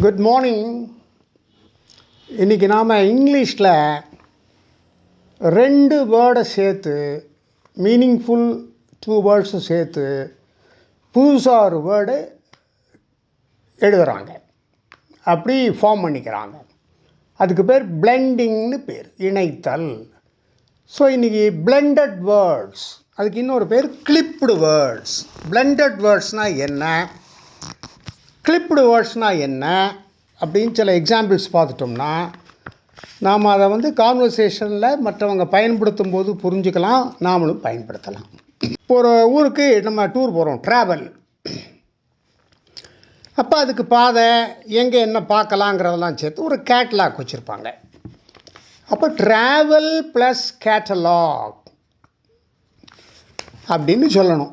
Good morning இன்றைக்கி நாம் இங்கிலீஷில் ரெண்டு வேர்டை சேர்த்து மீனிங்ஃபுல் டூ வேர்ட்ஸும் சேர்த்து புதுசாக ஒரு வேர்டு எழுதுகிறாங்க அப்படி ஃபார்ம் பண்ணிக்கிறாங்க. அதுக்கு பேர் பிளெண்டிங்னு பேர் இணைத்தல். ஸோ இன்றைக்கி பிளெண்டட் வேர்ட்ஸ் அதுக்கு இன்னொரு பேர் கிளிப்டு வேர்ட்ஸ் பிளெண்டட் வேர்ட்ஸ்னால் என்ன? கிளிப்டு வேர்ட்ஸ்னால் என்ன? அப்படின்னு சில எக்ஸாம்பிள்ஸ் பார்த்துட்டோம்னா நாம் அதை வந்து கான்வர்சேஷனில் மற்றவங்க பயன்படுத்தும் போது புரிஞ்சுக்கலாம் நாமளும் பயன்படுத்தலாம். இப்போ ஒரு ஊருக்கு நம்ம டூர் போகிறோம் ட்ராவல் அப்போ அதுக்கு பாதை எங்கே என்ன பார்க்கலாங்கிறதெல்லாம் சேர்த்து ஒரு கேட்லாக் வச்சுருப்பாங்க. அப்போ ட்ராவல் ப்ளஸ் கேட்டலாக் அப்படின்னு சொல்லணும்.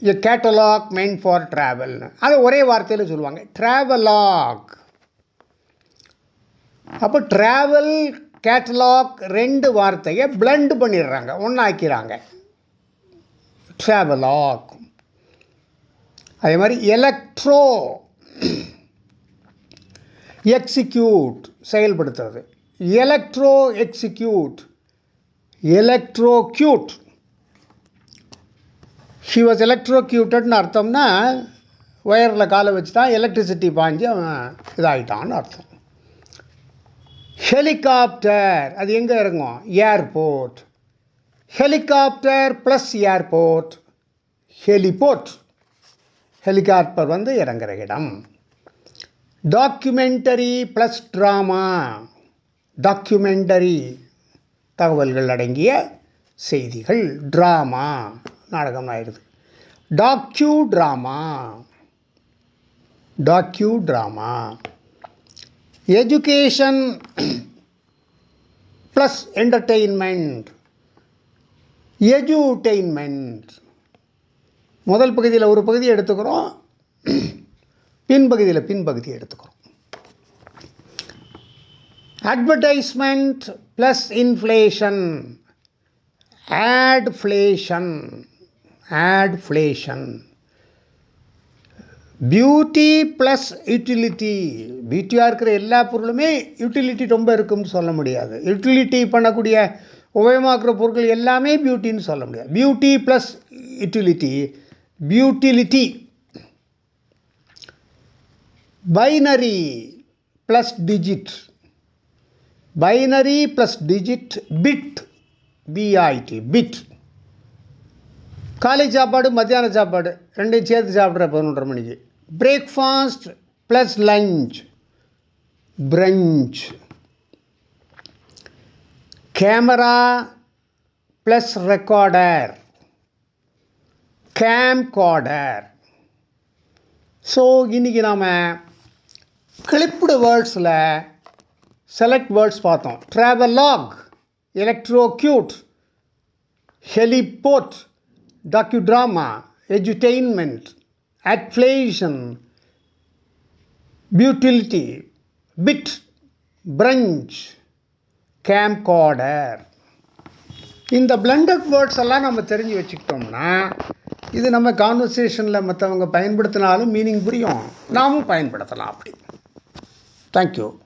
எ கேட்டலாக் மெயின் ஃபார் ட்ராவல்னு அதை ஒரே வார்த்தையில் சொல்லுவாங்க. ட்ராவலாக் அப்போ ட்ராவல் கேட்டலாக் ரெண்டு வார்த்தையை பிளண்ட் பண்ணிடுறாங்க ஒன்றாக்கிறாங்க ட்ராவலாக் அதே மாதிரி electro execute செயல்படுத்துறது. Electro execute electrocute he was எலக்ட்ரோக்யூட்டட்னு அர்த்தம்னா ஒயரில் காலை வச்சு தான் எலக்ட்ரிசிட்டி பாஞ்சு அவன் இதாகிட்டான்னு அர்த்தம். ஹெலிகாப்டர் அது எங்கே இறங்கும்? Airport helicopter plus airport heliport helicopter வந்து இறங்குற இடம். டாக்குமெண்டரி ப்ளஸ் ட்ராமா டாக்குமெண்டரி தகவல்கள் அடங்கிய செய்திகள். ட்ராமா நாடகம் ஆயிடுது docu drama docu drama education plus entertainment edutainment முதல் பகுதியில் ஒரு பகுதி எடுத்துக்கிறோம். பின்பகுதியில் பின்பகுதி எடுத்துக்கிறோம். Advertisement plus inflation adflation adflation beauty plus utility பியூட்டியாக இருக்கிற எல்லா பொருளுமே யூட்டிலிட்டி ரொம்ப இருக்கும்னு சொல்ல முடியாது. யூட்டிலிட்டி பண்ணக்கூடிய உபயோகமாக்குற பொருட்கள் எல்லாமே பியூட்டின்னு சொல்ல முடியாது. Beauty plus utility beautility binary plus digit binary plus digit bit B I T bit காலை சாப்பாடு மத்தியான சாப்பாடு ரெண்டையும் சேர்த்து சாப்பிட்ற பதினொன்றரை மணிக்கு. Breakfast plus lunch brunch camera plus recorder camcorder so இன்றைக்கி நாம் கிளிப்டு வேர்ட்ஸில் செலக்ட் வேர்ட்ஸ் பார்த்தோம். Travelogue electrocute heliport docudrama edutainment adflation beautility bit brunch camcorder இந்த பிளண்டட் வேர்ட்ஸ் எல்லாம் நம்ம தெரிஞ்சு வச்சுக்கிட்டோம்னா இது நம்ம கான்வர்சேஷனில் மற்றவங்க பயன்படுத்தினாலும் மீனிங் புரியும். நாமும் பயன்படுத்தலாம் அப்படி. தேங்க்யூ